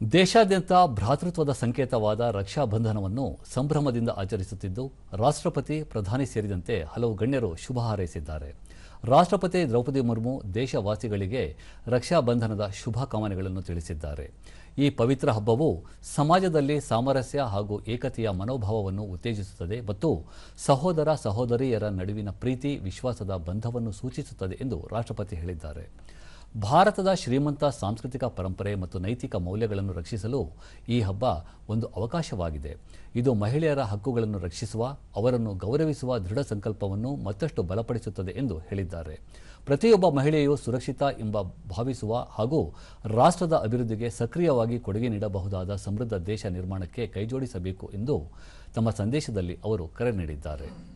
ದೇಶಾದ್ಯಂತ ಭ್ರಾತೃತ್ವದ ಸಂಕೇತವಾದ ರಕ್ಷಾ ಬಂಧನವನ್ನು ಸಂಭ್ರಮದಿಂದ ಆಚರಿಸುತ್ತಿದ್ದು, ರಾಷ್ಟ್ರಪತಿ, ಪ್ರಧಾನಿ ಸೇರಿದಂತೆ ಹಲವು ಗಣ್ಯರು ಶುಭ ಹಾರೈಸಿದ್ದಾರೆ. ರಾಷ್ಟ್ರಪತಿ ದ್ರೌಪದಿ ಮುರ್ಮು ದೇಶವಾಸಿಗಳಿಗೆ ರಕ್ಷಾ ಬಂಧನದ ಶುಭಕಾಮನೆಗಳನ್ನು ತಿಳಿಸಿದ್ದಾರೆ. ಈ ಪವಿತ್ರ ಹಬ್ಬವು ಸಮಾಜದಲ್ಲಿ ಸಾಮರಸ್ಯ ಹಾಗೂ ಏಕತೆಯ ಮನೋಭಾವವನ್ನು ಉತ್ತೇಜಿಸುತ್ತದೆ ಮತ್ತು ಸಹೋದರ ಸಹೋದರಿಯರ ನಡುವಿನ ಪ್ರೀತಿ, ವಿಶ್ವಾಸದ ಬಂಧವನ್ನು ಸೂಚಿಸುತ್ತದೆ ಎಂದು ರಾಷ್ಟ್ರಪತಿ ಹೇಳಿದ್ದಾರೆ. ಭಾರತದ ಶ್ರೀಮಂತ ಸಾಂಸ್ಕೃತಿಕ ಪರಂಪರೆ ಮತ್ತು ನೈತಿಕ ಮೌಲ್ಯಗಳನ್ನು ರಕ್ಷಿಸಲು ಈ ಹಬ್ಬ ಒಂದು ಅವಕಾಶವಾಗಿದೆ. ಇದು ಮಹಿಳೆಯರ ಹಕ್ಕುಗಳನ್ನು ರಕ್ಷಿಸುವ, ಅವರನ್ನು ಗೌರವಿಸುವ ದೃಢ ಸಂಕಲ್ಪವನ್ನು ಮತ್ತಷ್ಟು ಬಲಪಡಿಸುತ್ತದೆ ಎಂದು ಹೇಳಿದ್ದಾರೆ. ಪ್ರತಿಯೊಬ್ಬ ಮಹಿಳೆಯು ಸುರಕ್ಷಿತ ಎಂಬ ಭಾವಿಸುವ ಹಾಗೂ ರಾಷ್ಟ್ರದ ಅಭಿವೃದ್ಧಿಗೆ ಸಕ್ರಿಯವಾಗಿ ಕೊಡುಗೆ ನೀಡಬಹುದಾದ ಸಮೃದ್ಧ ದೇಶ ನಿರ್ಮಾಣಕ್ಕೆ ಕೈಜೋಡಿಸಬೇಕು ಎಂದು ತಮ್ಮ ಸಂದೇಶದಲ್ಲಿ ಅವರು ಕರೆ ನೀಡಿದ್ದಾರೆ.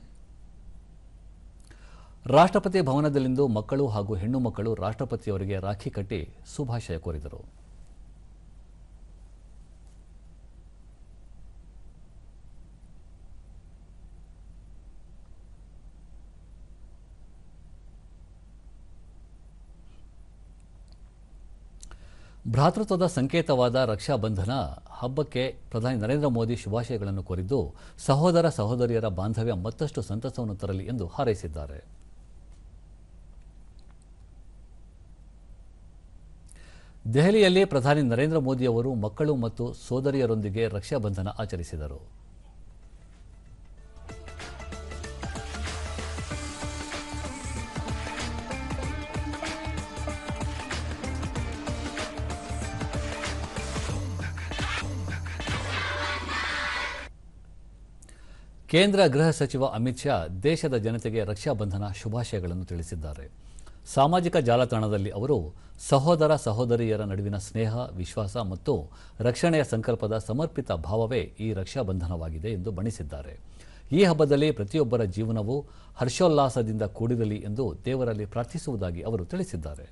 ರಾಷ್ಟ್ರಪತಿ ಭವನದಲ್ಲಿಂದು ಮಕ್ಕಳು ಹಾಗೂ ಹೆಣ್ಣು ಮಕ್ಕಳು ರಾಷ್ಟ್ರಪತಿಯವರಿಗೆ ರಾಖಿ ಕಟ್ಟಿ ಶುಭಾಶಯ ಕೋರಿದರು. ಭ್ರಾತೃತ್ವದ ಸಂಕೇತವಾದ ರಕ್ಷಾ ಬಂಧನ ಹಬ್ಬಕ್ಕೆ ಪ್ರಧಾನಿ ನರೇಂದ್ರ ಮೋದಿ ಶುಭಾಶಯಗಳನ್ನು ಕೋರಿದ್ದು, ಸಹೋದರ ಸಹೋದರಿಯರ ಬಾಂಧವ್ಯ ಮತ್ತಷ್ಟು ಸಂತಸವನ್ನು ತರಲಿ ಎಂದು ಹಾರೈಸಿದ್ದಾರೆ. ದೆಹಲಿಯಲ್ಲಿ ಪ್ರಧಾನಿ ನರೇಂದ್ರ ಮೋದಿ ಅವರು ಮಕ್ಕಳು ಮತ್ತು ಸೋದರಿಯರೊಂದಿಗೆ ರಕ್ಷಾ ಬಂಧನ ಆಚರಿಸಿದರು. ಕೇಂದ್ರ ಗೃಹ ಸಚಿವ ಅಮಿತ್ ಶಾ ದೇಶದ ಜನತೆಗೆ ರಕ್ಷಾ ಬಂಧನ ಶುಭಾಶಯಗಳನ್ನು ತಿಳಿಸಿದ್ದಾರೆ. ಸಾಮಾಜಿಕ ಜಾಲತಾಣದಲ್ಲಿ ಅವರು ಸಹೋದರ ಸಹೋದರಿಯರ ನಡುವಿನ ಸ್ನೇಹ, ವಿಶ್ವಾಸ ಮತ್ತು ರಕ್ಷಣೆಯ ಸಂಕಲ್ಪದ ಸಮರ್ಪಿತ ಭಾವವೇ ಈ ರಕ್ಷಾ ಬಂಧನವಾಗಿದೆ ಎಂದು ಬಣ್ಣಿಸಿದ್ದಾರೆ. ಈ ಹಬ್ಬದಲ್ಲಿ ಪ್ರತಿಯೊಬ್ಬರ ಜೀವನವು ಹರ್ಷೋಲ್ಲಾಸದಿಂದ ಕೂಡಿರಲಿ ಎಂದು ದೇವರಲ್ಲಿ ಪ್ರಾರ್ಥಿಸುವುದಾಗಿ ಅವರು ತಿಳಿಸಿದ್ದಾರೆ.